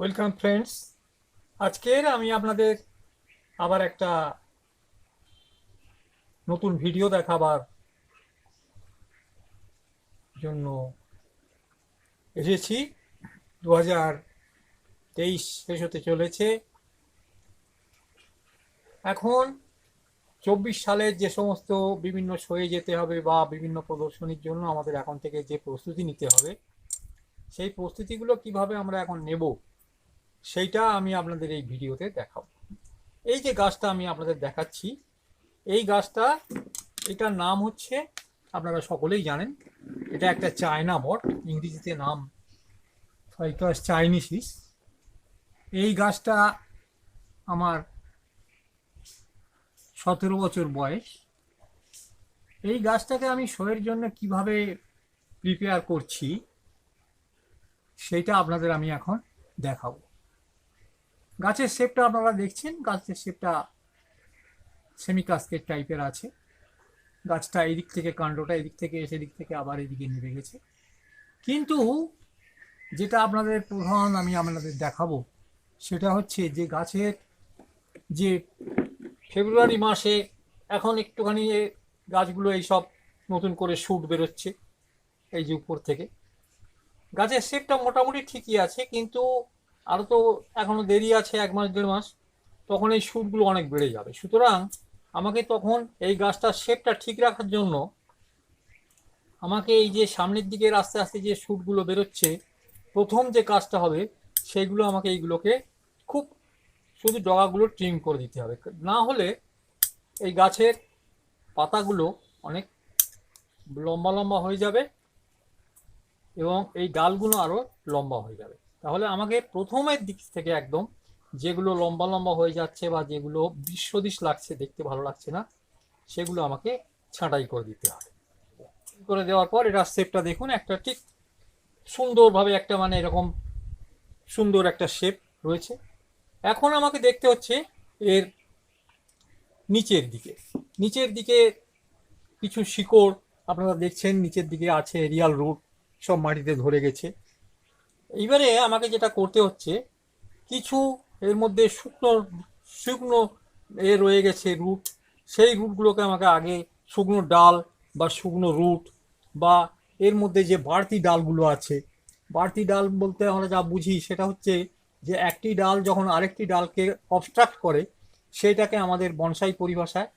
Welcome friends আজকের আমি আপনাদের আবার একটা নতুন ভিডিও দেখাবার জন্য এসেছি। দু হাজার তেইশ শেষ হতে চলেছে। এখন চব্বিশ সালের যে সমস্ত বিভিন্ন শোয়ে যেতে হবে বা বিভিন্ন প্রদর্শনীর জন্য আমাদের এখন থেকে যে প্রস্তুতি নিতে হবে, সেই প্রস্তুতিগুলো কীভাবে আমরা এখন নেব সেইটা আমি আপনাদের এই ভিডিওতে দেখাবো। এই যে গাছটা আমি আপনাদের দেখাচ্ছি, এই গাছটা, এটার নাম হচ্ছে, আপনারা সকলেই জানেন, এটা একটা চায়না বট ইংরেজিতে নাম ফাইকাস চাইনিসিস। এই গাছটা আমার সতেরো বছর বয়স। এই গাছটাকে আমি শোয়ের জন্য কীভাবে প্রিপেয়ার করছি, সেটা আপনাদের আমি এখন দেখাবো। গাছের শেপটা আপনারা দেখছেন, গাছের শেপটা সেমি কাস্কেট টাইপের আছে। গাছটা এদিক থেকে কাণ্ডটা এদিক থেকে এসে দিক থেকে আবার এদিকে নেমে গেছে। কিন্তু যেটা আপনাদের প্রধান আমি আপনাদের দেখাবো, সেটা হচ্ছে যে গাছের যে ফেব্রুয়ারি মাসে এখন একটুখানি গাছগুলো এইসব নতুন করে শুট বেরোচ্ছে, এই যে উপর থেকে। গাছের শেপটা মোটামুটি ঠিকই আছে, কিন্তু আরও তো এখনও দেরি আছে এক মাস, দেড় মাস, তখন এই শ্যুটগুলো অনেক বেড়ে যাবে। সুতরাং আমাকে তখন এই গাছটার শেপটা ঠিক রাখার জন্য আমাকে এই যে সামনের দিকে আস্তে আস্তে যে শ্যুটগুলো বেরোচ্ছে, প্রথম যে কাজটা হবে সেইগুলো আমাকে এইগুলোকে খুব শুধু ডগাগুলো ট্রিম করে দিতে হবে। না হলে এই গাছের পাতাগুলো অনেক লম্বা লম্বা হয়ে যাবে এবং এই ডালগুলো আরও লম্বা হয়ে যাবে। তাহলে আমাকে প্রথমের দিক থেকে একদম যেগুলো লম্বা লম্বা হয়ে যাচ্ছে বা যেগুলো বিশ্বদিশ লাগছে, দেখতে ভালো লাগছে না, সেগুলো আমাকে ছাঁটাই করে দিতে হবে। করে দেওয়ার পর এটা শেপটা দেখুন, একটা ঠিক সুন্দরভাবে একটা মানে এরকম সুন্দর একটা শেপ রয়েছে। এখন আমাকে দেখতে হচ্ছে এর নিচের দিকে। নিচের দিকে কিছু শিকড়, আপনারা দেখছেন, নিচের দিকে আছে রিয়াল রুট সব মাটিতে ধরে গেছে। এইবারে আমাকে যেটা করতে হচ্ছে, কিছু এর মধ্যে শুকনো শুকনো এ রয়ে গেছে রুট সেই রুটগুলোকে আমাকে আগে শুকনো ডাল বা শুকনো রুট বা এর মধ্যে যে বাড়তি ডালগুলো আছে, বাড়তি ডাল বলতে আমরা যা বুঝি সেটা হচ্ছে যে একটি ডাল যখন আরেকটি ডালকে অবস্ট্রাক্ট করে সেইটাকে আমাদের বনসাই পরিভাষায়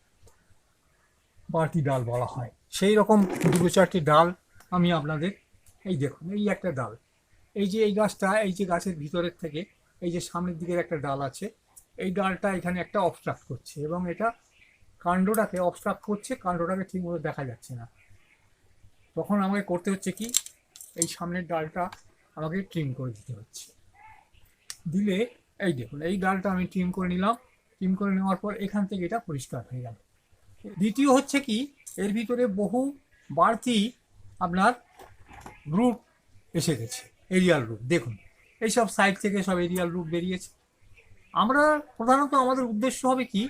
বাড়তি ডাল বলা হয়। সেই রকম দুটো চারটি ডাল আমি আপনাদের, এই দেখুন, এই একটা ডাল। এই যে, এই গাছটা, এই যে গাছের ভিতরের থেকে, এই যে সামনের দিকের একটা ডাল আছে, এই ডালটা এখানে একটা অবস্ট্রাক্ট করছে এবং এটা কাণ্ডটাকে অবস্ট্রাক্ট করছে, কাণ্ডটাকে ঠিকমতো দেখা যাচ্ছে না। তখন আমাকে করতে হচ্ছে কি, এই সামনের ডালটা আমাকে ট্রিম করে দিতে হচ্ছে। দিলে, এই দেখুন, এই ডালটা আমি ট্রিম করে নিলাম। ট্রিম করে নেওয়ার পর এখান থেকে এটা পরিষ্কার হয়ে গেল। দ্বিতীয় হচ্ছে কি, এর ভিতরে বহু বাড়তি আপনার গ্রুপ এসে গেছে। এরিয়াল রুট দেখুন। এইসব সাইড থেকে সব এরিয়াল রুট বেরিয়েছে। আমরা প্রধানত আমাদের উদ্দেশ্য হবে কি,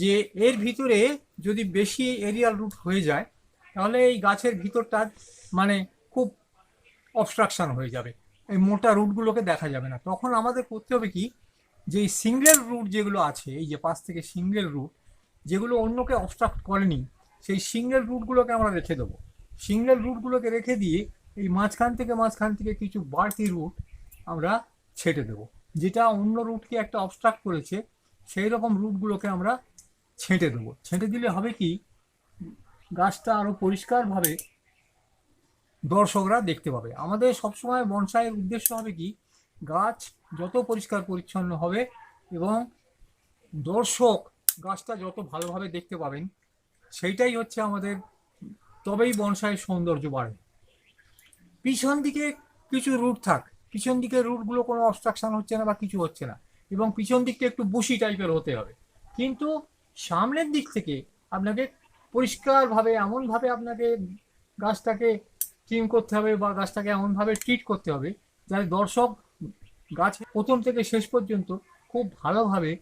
যে এর ভিতরে যদি বেশি এরিয়াল রুট হয়ে যায়, তাহলে এই গাছের ভিতরটা মানে খুব অবস্ট্রাকশান হয়ে যাবে। এই মোটা রুটগুলোকে দেখা যাবে না। তখন আমাদের করতে হবে কি, যে এই সিঙ্গেল রুট যেগুলো আছে, এই যে পাশ থেকে সিঙ্গেল রুট যেগুলো অন্যকে অবস্ট্রাক্ট করেনি, সেই সিঙ্গেল রুটগুলোকে আমরা রেখে দেবো। সিঙ্গেল রুটগুলোকে রেখে দিয়ে এই মাঝখান থেকে মাঝখান থেকে কিছু বাড়তি রুট আমরা ছেটে দেবো। যেটা অন্য রুটকে একটা অবস্ট্রাক্ট করেছে, সেই রকম রুটগুলোকে আমরা ছেঁটে দেবো। ছেঁটে দিলে হবে কি, গাছটা আরও পরিষ্কারভাবে দর্শকরা দেখতে পাবে। আমাদের সবসময় বনসাইয়ের উদ্দেশ্য হবে কি, গাছ যত পরিষ্কার পরিচ্ছন্ন হবে এবং দর্শক গাছটা যত ভালোভাবে দেখতে পাবেন, সেইটাই হচ্ছে আমাদের, তবেই বনসাইয়ের সৌন্দর্য বাড়বে পিছন দিকে কিছু রুট থাক, পিছন দিকের রুটগুলো কোনো অবস্ট্রাকশন হচ্ছে না বা কিছু হচ্ছে না, এবং পিছন দিকটা একটু বুশি টাইপের হতে হবে। কিন্তু সামনের দিক থেকে আপনাকে পরিষ্কারভাবে, এমনভাবে আপনাকে গাছটাকে ট্রিম করতে হবে বা গাছটাকে এমনভাবে ট্রিট করতে হবে যাতে দর্শক গাছ প্রথম থেকে শেষ পর্যন্ত খুব ভালোভাবে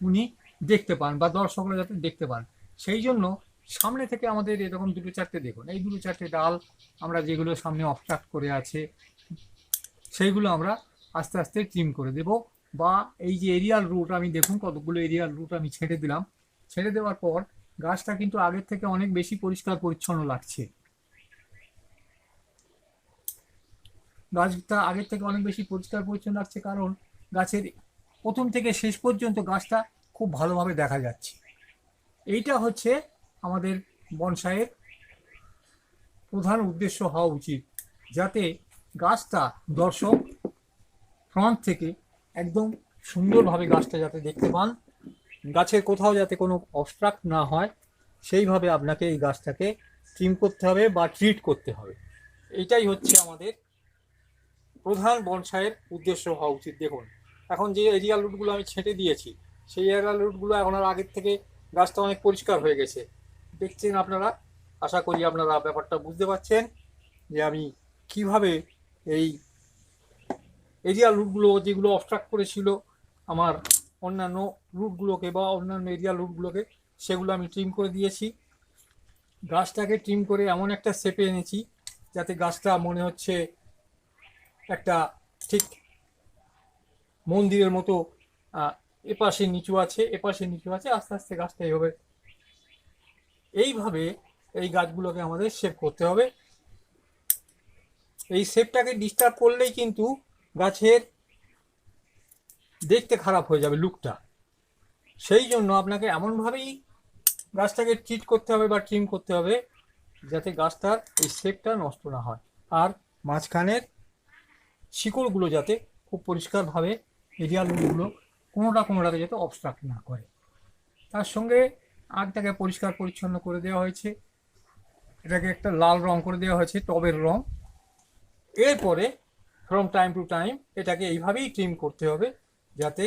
উনি দেখতে পান বা দর্শকরা যাতে দেখতে পান। সেই জন্য সামনে থেকে আমাদের এরকম দুটো চারটে দেখুন। এই দুটো চারটে ডাল আমরা যেগুলো সামনে অবস্ট্রাক্ট করে আছে, সেইগুলো আমরা আস্তে আস্তে ট্রিম করে দেব। বা এই যে এরিয়াল রুট আমি দেখুন কতগুলো এরিয়াল রুট আমি ছেড়ে দিলাম। ছেড়ে দেওয়ার পর গাছটা কিন্তু আগের থেকে অনেক বেশি পরিষ্কার পরিচ্ছন্ন লাগছে। গাছটা আগের থেকে অনেক বেশি পরিষ্কার পরিচ্ছন্ন লাগছে কারণ গাছের প্রথম থেকে শেষ পর্যন্ত গাছটা খুব ভালোভাবে দেখা যাচ্ছে। এইটা হচ্ছে আমাদের বনসাইয়ের প্রধান উদ্দেশ্য হওয়া উচিত, যাতে গাছটা দর্শক ফ্রন্ট থেকে একদম সুন্দরভাবে গাছটা যাতে দেখতে পান। গাছের কোথাও যাতে কোনো অবস্ট্রাক্ট না হয়, সেইভাবে আপনাকে এই গাছটাকে ট্রিম করতে হবে বা ট্রিট করতে হবে। এটাই হচ্ছে আমাদের প্রধান বনসাইয়ের উদ্দেশ্য হওয়া উচিত। দেখুন, এখন যে এরিয়াল রুটগুলো আমি ছেঁটে দিয়েছি, সেই এরিয়াল রুটগুলো এখন আর আগের থেকে গাছটা অনেক পরিষ্কার হয়ে গেছে। দেখছেন আপনারা? আশা করি আপনারা ব্যাপারটা বুঝতে পারছেন যে আমি কীভাবে এই এরিয়াল রুটগুলো যেগুলো অবস্ট্রাক্ট করেছিল আমার অন্যান্য রুটগুলোকে বা অন্যান্য এরিয়াল রুটগুলোকে, সেগুলো আমি ট্রিম করে দিয়েছি। গাছটাকে ট্রিম করে এমন একটা শেপে এনেছি যাতে গাছটা মনে হচ্ছে একটা ঠিক মন্দিরের মতো এপাশে নিচু আছে, এপাশে নিচু আছে, আস্তে আস্তে গাছটা এইভাবে এইভাবে এই গাছগুলোকে আমাদের শেপ করতে হবে। এই শেপটাকে ডিস্টার্ব করলেই কিন্তু গাছের দেখতে খারাপ হয়ে যাবে লুকটা সেই জন্য আপনাকে এমনভাবেই গাছটাকে ট্রিট করতে হবে বা ট্রিম করতে হবে যাতে গাছটার এই শেপটা নষ্ট না হয়। আর মাঝখানের শিকড়গুলো যাতে খুব পরিষ্কারভাবে এরিয়ালগুলো কোনোটা কোনোটাকে যাতে অবস্ট্রাক্ট না করে। তার সঙ্গে আগটাকে পরিষ্কার পরিচ্ছন্ন করে দেওয়া হয়েছে। এটাকে একটা লাল রং করে দেওয়া হয়েছে, টবের রং। এরপরে ফ্রম টাইম টু টাইম এটাকে এইভাবেই ট্রিম করতে হবে, যাতে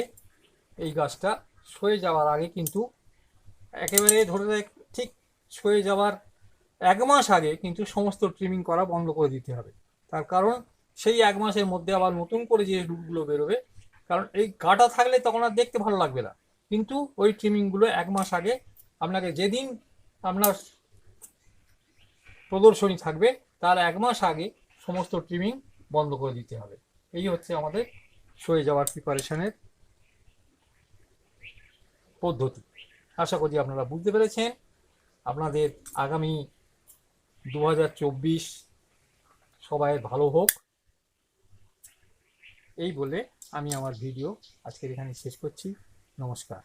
এই গাছটা সয়ে যাওয়ার আগে কিন্তু একেবারে ধরে রাখ, ঠিক সয়ে যাওয়ার এক মাস আগে কিন্তু সমস্ত ট্রিমিং করা বন্ধ করে দিতে হবে। তার কারণ, সেই এক মাসের মধ্যে আবার নতুন করে যে রুটগুলো বেরোবে, কারণ এই কাটা থাকলে তখন আর দেখতে ভালো লাগবে না। কিন্তু ওই ট্রিমিংগুলো এক মাস আগে আপনাকে যেদিন আপনার প্রদর্শনী থাকবে, তার এক মাস আগে সমস্ত ট্রিমিং বন্ধ করে দিতে হবে। এই হচ্ছে আমাদের সয়ে যাওয়ার প্রিপারেশনের পদ্ধতি। আশা করি আপনারা বুঝতে পেরেছেন। আপনাদের আগামী দু হাজার চব্বিশ সবাই ভালো হোক। এই বলে আমি আমার ভিডিও আজকের এখানে শেষ করছি। নমস্কার।